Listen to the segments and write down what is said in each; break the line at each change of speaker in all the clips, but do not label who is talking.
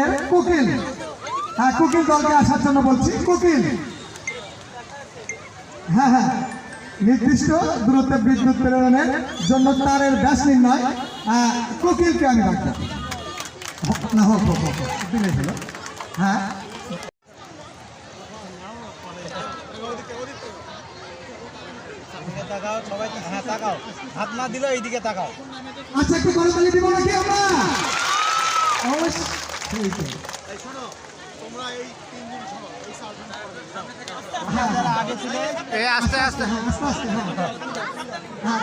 এর কুকিল। হ্যাঁ কুকিল দলকে আসার জন্য বলছি। কুকিল। হ্যাঁ হ্যাঁ। নির্দিষ্ট দূরত্বে বিদ্যুৎ প্রেরণের জন্য তারের ব্যাস নির্ণয়। কুকিলকে আমি রাখব না হোক হোক হোক হ্যাঁ
তাকাও সবাই হ্যাঁ। তাকাও হাত না দিলেও এইদিকে তাকাও।
আচ্ছা একটু করে তালি দিব নাকি আমরা? অবশ্যই। হ্যাঁ,
আস্তে আস্তে।
হ্যাঁ, হ্যাঁ হ্যাঁ।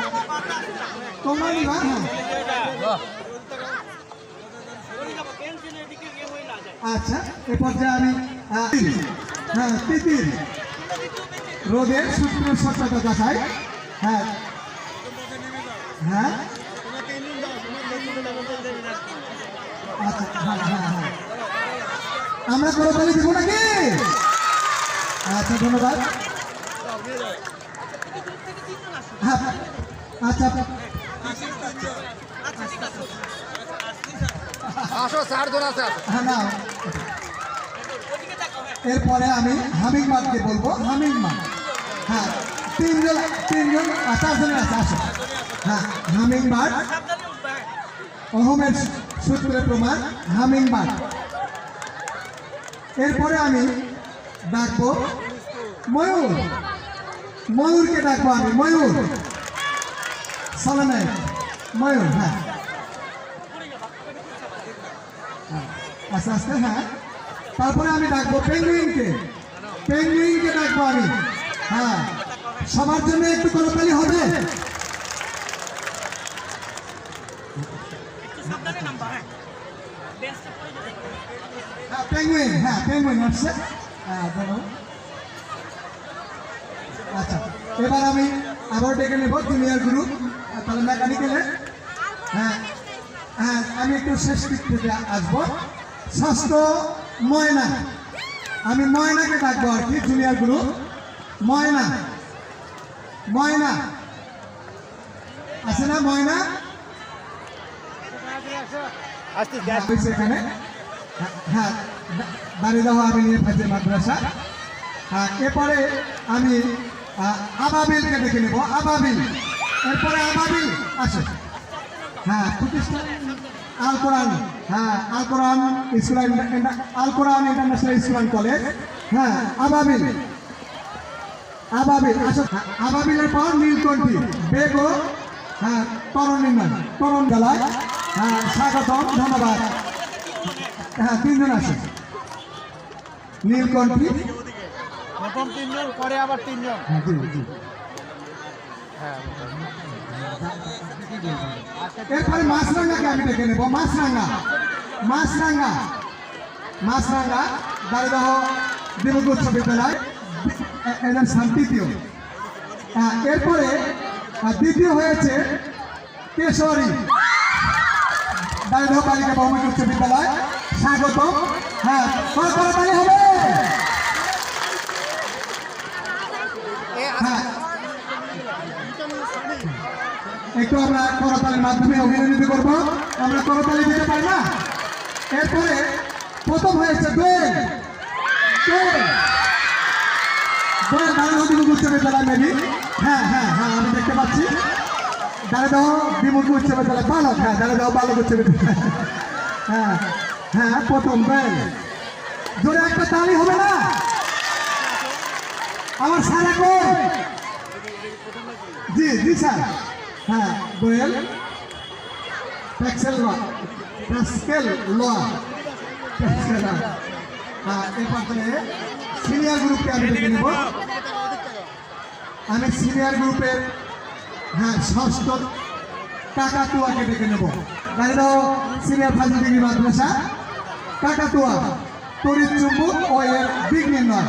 তোমরা নিবা হ্যাঁ। আচ্ছা এ পর্যায়ে আমি হ্যাঁ তিতির। রোদের সূত্র সত্যতা যাচাই। হ্যাঁ। হ্যাঁ। আচ্ছা হ্যাঁ হ্যাঁ হ্যাঁ। আমরা করে তাহলে দিব নাকি? আচ্ছা ধন্যবাদ। হ্যাঁ আচ্ছা
আসো চারজন আছে আসো।
হ্যাঁ না এরপরে আমি হামিং বাদকে বলব। হামিং বাদ হ্যাঁ তিনজন তিনজন চারজনের আছে আসো। হ্যাঁ হামিং বাদ অহমের সূত্রে প্রমাণ হামিং বাদ এরপরে আমি ডাকবো ময়ূর। ময়ূরকে ডাকবো আমি, ময়ূর। সালামে ময়ূর হ্যাঁ। আস্তে আস্তে হ্যাঁ। তারপরে আমি ডাকবো পেঙ্গুইনকে। পেঙ্গুইনকে ডাকবো আমি। হ্যাঁ সবার জন্য একটু করতালি হবে হ্যাঁ হ্যাঁ পেঙ্গুইন আসছে আচ্ছা এবার আমি আবার ডেকে নেব জুনিয়র গ্রুপ তাহলে মেকানিক্যালের হ্যাঁ হ্যাঁ আমি একটু শেষ দিক থেকে আসব। ষষ্ঠ ময়না। আমি ময়নাকে ডাকবো আর কি জুনিয়র গ্রুপ ময়না। ময়না। আছে না ময়না?
আসতে
এখানে। হ্যাঁ, হ্যাঁ দা- দাঁড়িয়ে দেওয়া আমি নিয়ে ফাজে মাদ্রাসা। হ্যাঁ এরপরে আমি আবাবিলকে দেখে নেব আবাবিল। এরপরে আবাবিল আসে। হ্যাঁ প্রতিষ্ঠান আল কোরআন। হ্যাঁ Al Quran school Al Quran international school college. হ্যাঁ আবাবিল। আবাবিল হ্যাঁ, আবাবিলের পর নীলকণ্ঠী বেগ হ্যাঁ তরণ নির্মাণ তরণ জেলায় হ্যাঁ স্বাগতম ধন্যবাদ। হ্যাঁ তিনজন আছে। নীলকণ্ঠী।
প্রথম তিনজন পরে আবার তিনজন।
হ্যাঁ জি এরপরে মাছরাঙ্গাকে আমি ডেকে নেব। মাছরাঙ্গা মাছরাঙ্গা মাছরাঙ্গা দারিদহ দেবগ উচ্চ বিদ্যালয় এ- এদের তৃতীয় হ্যাঁ, এরপরে দ্বিতীয় হয়েছে কেশরী। দারিদহ বালিকা বহুমুখী উচ্চ বিদ্যালয়। স্বাগত। হ্যাঁ করতালি হবে। হ্যাঁ। একটু আমরা করতালির মাধ্যমে অভিনন্দিত করব। আমরা করতালি দিতে পারি না? এরপরে প্রথম হয়েছে দোয়েল। দোয়েল। দোয়েল উচ্চ মেবি হ্যাঁ হ্যাঁ হ্যাঁ আমি দেখতে পাচ্ছি। দাঁড়াদাহ বিমুখ উচ্চ বিদ্যালয় বালক হ্যাঁ দাঁড়াদাহ বালক উচ্চ বিদ্যালয় হ্যাঁ। হ্যাঁ প্রথম দোয়েল জোরে একটা তালি হবে না? আমার সারা কই জি জি, স্যার। হ্যাঁ দোয়েল প্যাক্সেল ল প্যাক্সেল ল প্যাক্সেল হ্যাঁ এরপর সিনিয়র গ্রুপকে আমি ডেকে নেব। আমি সিনিয়র গ্রুপের হ্যাঁ ষষ্ঠ কাকাতুয়াকে ডেকে নেব। গাড়ির সিনিয়র ফাজিল ডিগ্রি মাদ্রাসা। কাকাতুয়া, তড়িৎ চুম্বক ও দিক নির্ণয়।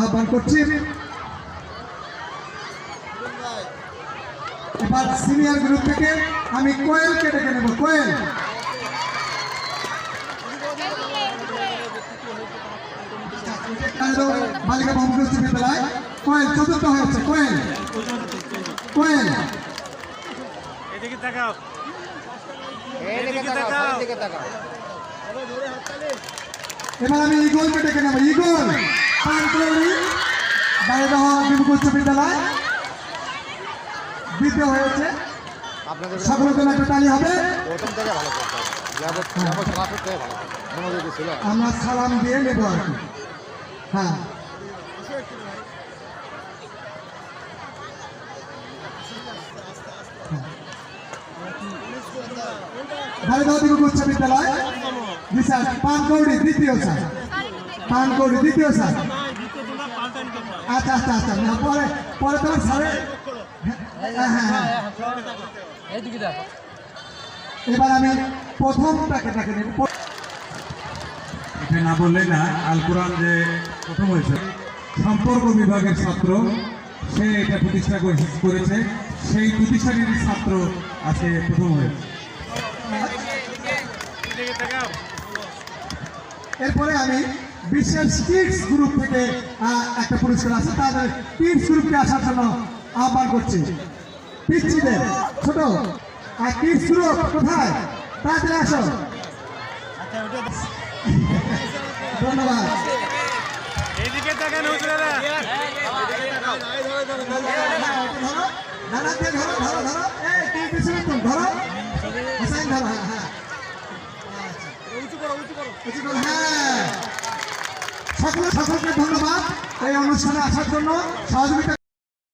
আহ্বান করছি। এবার সিনিয়র গ্রুপ থেকে আমি কোয়েলকে ডেকে নেব। কোয়েল। বালিকা উচ্চ বিদ্যালয়। কোয়েল, চতুর্থ হয়েছে। কোয়েল। কোয়েল
এদিকে তাকাও। এদিকে
তাকাও
তাকাও।
তাকাও।
এবার আমি ইগলকে ডেকে নেব ইগল পানকৌড়ি বাইরদহ বিমুখ উচ্চ বিদ্যালয়। দ্বিতীয় হয়েছে। একটা হবে।
প্রথম থেকে ভালো করতে
আমরা সালাম দিয়ে নেব আর কি। হ্যাঁ। বিমুখ উচ্চ বিদ্যালয় স্যার পানকৌড়ি দ্বিতীয় স্যার পানকৌড়ি দ্বিতীয় স্যার আচ্ছা আচ্ছা আচ্ছা পরে পরে তোমার স্যারে হ্যাঁ হ্যাঁ হ্যাঁ। এবার আমি প্রথম ডাকে নেব।
এটা না বললে না, আল কোরআন যে প্রথম হয়েছে, সম্পর্ক বিভাগের ছাত্র, সে এটা প্রতিষ্ঠা করে- করেছে, সেই প্রতিষ্ঠানের ছাত্র আজকে প্রথম হয়েছে।
এরপরে আমি বিশেষ কিডস গ্রুপ থেকে একটা পুরস্কার আছে তাদের কিডস গ্রুপকে আসার জন্য আহ্বান করছি। পিচ্ছিদের ছোট আর কিডস গ্রুপ কোথায়? তাড়াতাড়ি আসো। ধন্যবাদ।
এদিকে তাকান হুজুরেরা।
ধরো ধরো ধরো ধরো। এই কি কিছু ধরো। হাসাইন ধরো হ্যাঁ হ্যাঁ। উঁচু করো হ্যাঁ। সকলে সকলকে ধন্যবাদ এই অনুষ্ঠানে আসার জন্য সহযোগিতা